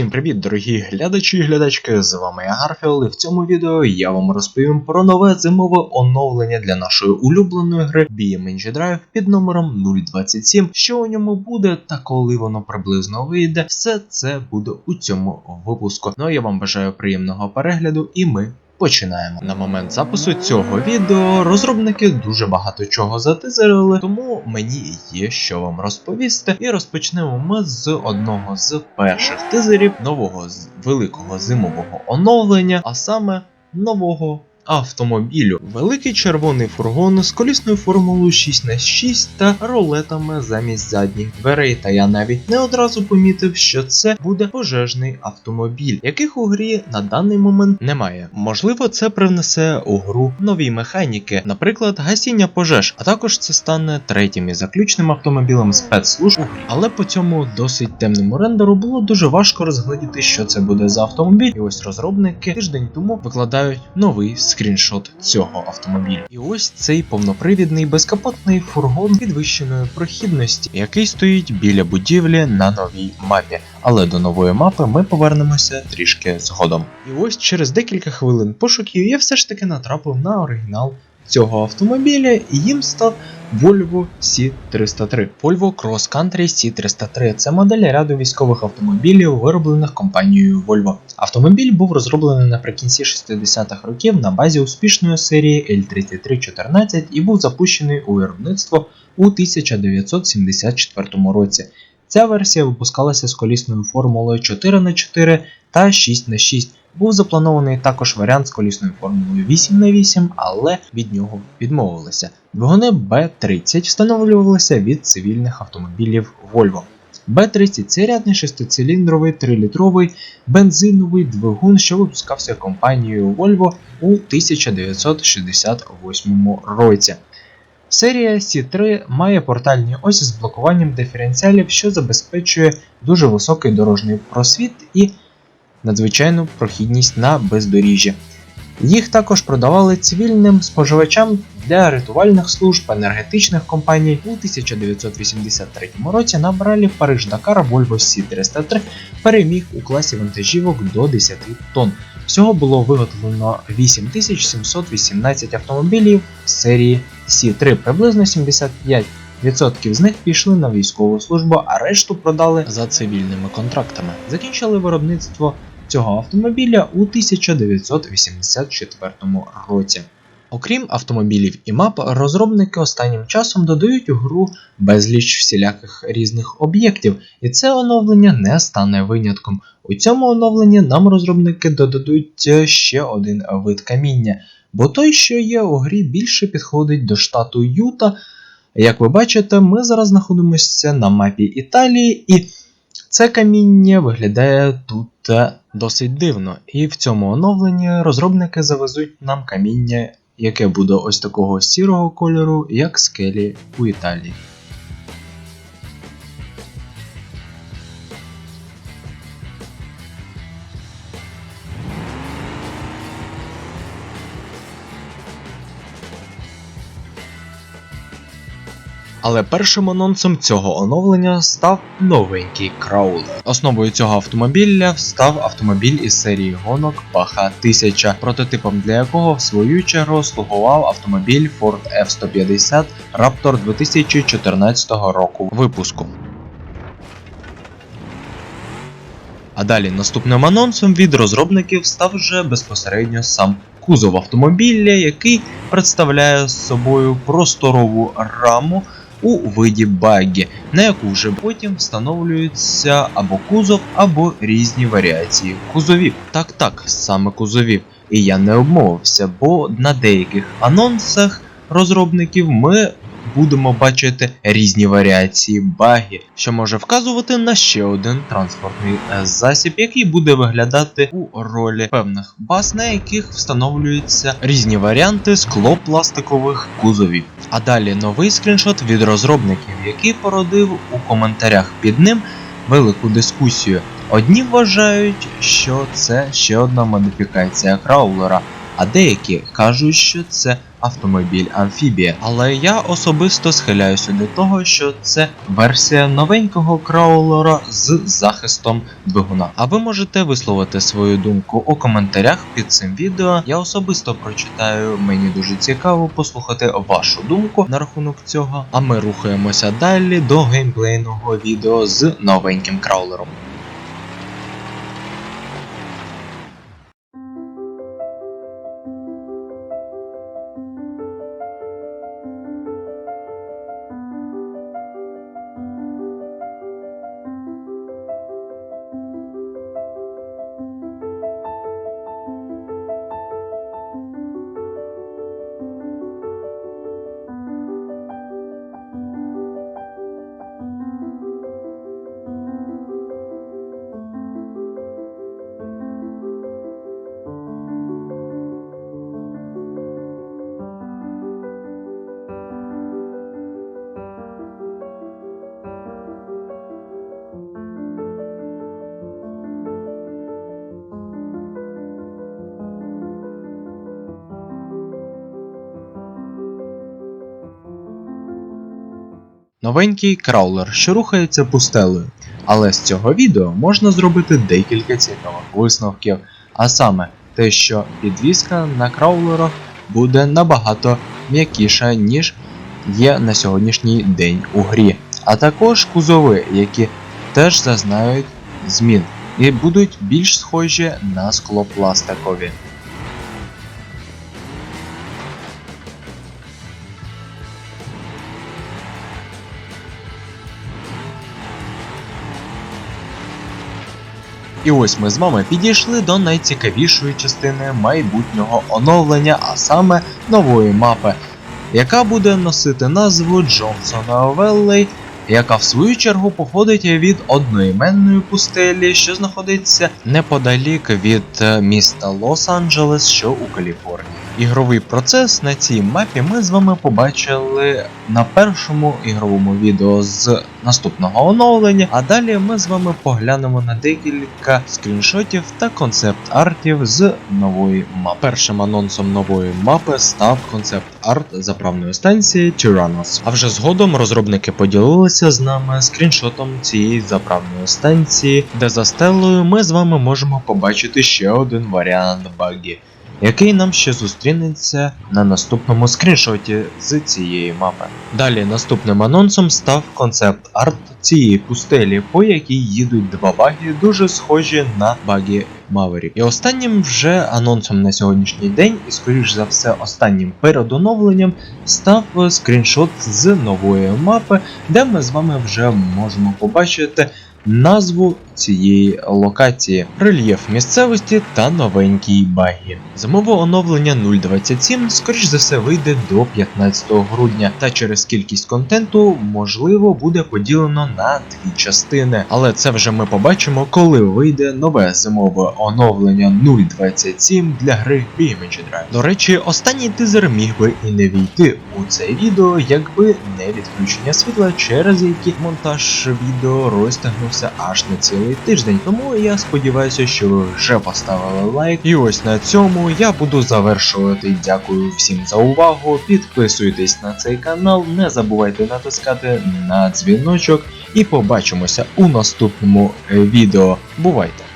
Всім привіт, дорогі глядачі і глядачки! З вами я Гарфіл, і в цьому відео я вам розповім про нове зимове оновлення для нашої улюбленої гри BMNG Drive під номером 027. Що у ньому буде та коли воно приблизно вийде, все це буде у цьому випуску. Ну а я вам бажаю приємного перегляду, і ми Починаємо. На момент запису цього відео розробники дуже багато чого затизерили, тому мені є що вам розповісти. І розпочнемо ми з одного з перших тизерів нового великого зимового оновлення, а саме нового. Автомобілю великий червоний фургон з колісною формулою 6х6 та ролетами замість задніх дверей. Та я навіть не одразу помітив, що це буде пожежний автомобіль, яких у грі на даний момент немає. Можливо, це привнесе у гру нові механіки, наприклад, гасіння пожеж, а також це стане третім і заключним автомобілем спецслужб. Але по цьому досить темному рендеру було дуже важко розглядіти, що це буде за автомобіль. І ось розробники тиждень тому викладають новий скріншот цього автомобіля. І ось цей повнопривідний безкапотний фургон підвищеної прохідності, який стоїть біля будівлі на новій мапі. Але до нової мапи ми повернемося трішки згодом. І ось через декілька хвилин пошуків я все ж таки натрапив на оригінал цього автомобіля, і їм став Volvo C303. Volvo Cross Country C303 це модель ряду військових автомобілів, вироблених компанією Volvo. Автомобіль був розроблений наприкінці 60-х років на базі успішної серії L3314 і був запущений у виробництво у 1974 році. Ця версія випускалася з колісною формулою 4х4 та 6х6. Був запланований також варіант з колісною формулою 8х8, але від нього відмовилися. Двигуни B30 встановлювалися від цивільних автомобілів Volvo. B30 це рядний шестициліндровий 3-літровий бензиновий двигун, що випускався компанією Volvo у 1968 році. Серія C3 має портальні осі з блокуванням диференціалів, що забезпечує дуже високий дорожній просвіт і надзвичайну прохідність на бездоріжжя. Їх також продавали цивільним споживачам для рятувальних служб енергетичних компаній. У 1983 році на бралі Париж Дакар Volvo C303 переміг у класі вантажівок до 10 тонн. Всього було виготовлено 8718 автомобілів серії C3. Приблизно 75% з них пішли на військову службу, а решту продали за цивільними контрактами. Закінчили виробництво цього автомобіля у 1984 році. Окрім автомобілів і мап, розробники останнім часом додають у гру безліч всіляких різних об'єктів, і це оновлення не стане винятком. У цьому оновленні нам розробники додадуть е, ще один вид каміння, бо той, що є у грі, більше підходить до штату Юта. Як ви бачите, ми зараз знаходимося на мапі Італії, і це каміння виглядає тут е, досить дивно. І в цьому оновленні розробники завезуть нам каміння, яке буде ось такого сірого кольору, як скелі у Італії. Але першим анонсом цього оновлення став новенький краулер. Основою цього автомобіля став автомобіль із серії гонок Паха 1000, прототипом для якого в свою чергу слугував автомобіль Ford F-150 Raptor 2014 року випуску. А далі наступним анонсом від розробників став вже безпосередньо сам кузов автомобіля, який представляє собою просторову раму у виді багі, на яку вже потім встановлюється або кузов, або різні варіації кузовів. Так, так, саме кузовів. І я не обмовився, бо на деяких анонсах розробників ми будемо бачити різні варіації баги, що може вказувати на ще один транспортний е, засіб, який буде виглядати у ролі певних баз, на яких встановлюються різні варіанти склопластикових кузовів. А далі новий скріншот від розробників, який породив у коментарях під ним велику дискусію. Одні вважають, що це ще одна модифікація краулера, а деякі кажуть, що це автомобіль амфібія. Але я особисто схиляюся до того, що це версія новенького краулера з захистом двигуна. А ви можете висловити свою думку у коментарях під цим відео. Я особисто прочитаю, мені дуже цікаво послухати вашу думку на рахунок цього. А ми рухаємося далі до геймплейного відео з новеньким краулером. Новенький краулер, що рухається пустелею. Але з цього відео можна зробити декілька цікавих висновків, а саме те, що підвізка на краулерах буде набагато м'якіша, ніж є на сьогоднішній день у грі. А також кузови, які теж зазнають змін і будуть більш схожі на склопластикові. І ось ми з вами підійшли до найцікавішої частини майбутнього оновлення, а саме нової мапи, яка буде носити назву Джонсона Веллей, яка в свою чергу походить від одноіменної пустелі, що знаходиться неподалік від е, міста Лос-Анджелес, що у Каліфорнії. Ігровий процес на цій мапі ми з вами побачили на першому ігровому відео з наступного оновлення. А далі ми з вами поглянемо на декілька скріншотів та концепт-артів з нової мапи. Першим анонсом нової мапи став концепт-арт заправної станції Tyrannos. А вже згодом розробники поділилися з нами скріншотом цієї заправної станції, де за стелою ми з вами можемо побачити ще один варіант багі який нам ще зустрінеться на наступному скріншоті з цієї мапи. Далі наступним анонсом став концепт арт цієї пустелі, по якій їдуть два баги, дуже схожі на баги Maverick. І останнім вже анонсом на сьогоднішній день, і скоріш за все, останнім перед оновленням став скріншот з нової мапи, де ми з вами вже можемо побачити назву цієї локації, рельєф місцевості та новенький багі. Зимове оновлення 0.27 скоріш за все вийде до 15 грудня, та через кількість контенту можливо буде поділено на дві частини. Але це вже ми побачимо, коли вийде нове зимове оновлення 0.27 для гри BMG Drive. До речі, останній тизер міг би і не війти у це відео, якби не відключення світла, через які монтаж відео розтягнувся аж на цілий тиждень. Тому я сподіваюся, що ви вже поставили лайк. І ось на цьому я буду завершувати. Дякую всім за увагу. Підписуйтесь на цей канал, не забувайте натискати на дзвіночок і побачимося у наступному відео. Бувайте!